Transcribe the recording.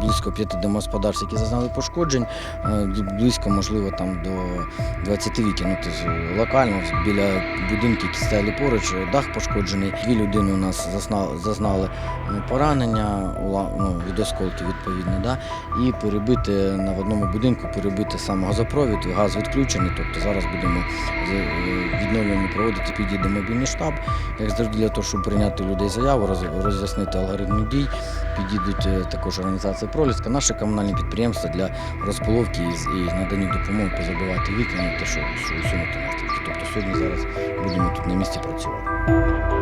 близько п'яти домогосподарств, які зазнали пошкоджень. Е, Близько, можливо, там до 20 вікін. Ну, тобто, локально біля будинків, які стояли поруч, дах пошкоджений. Дві людини у нас зазнали ну, поранення ну, від осколків, відповідно. Да? І перебити на одному будинку, перебити сам газопровід, газ відключений. Тобто зараз будемо е, відновлення проводити, підійде мобільний штаб, як завжди для того, щоб прийняти людей заяву, роз'яснити алгоритм дій. Підійдуть е, також організація Проліска, наше комунальне підприємство для розполовки і, надання допомоги позабивати вікна, те, що, що усунути наслідки. Тобто сьогодні зараз будемо тут на місці працювати.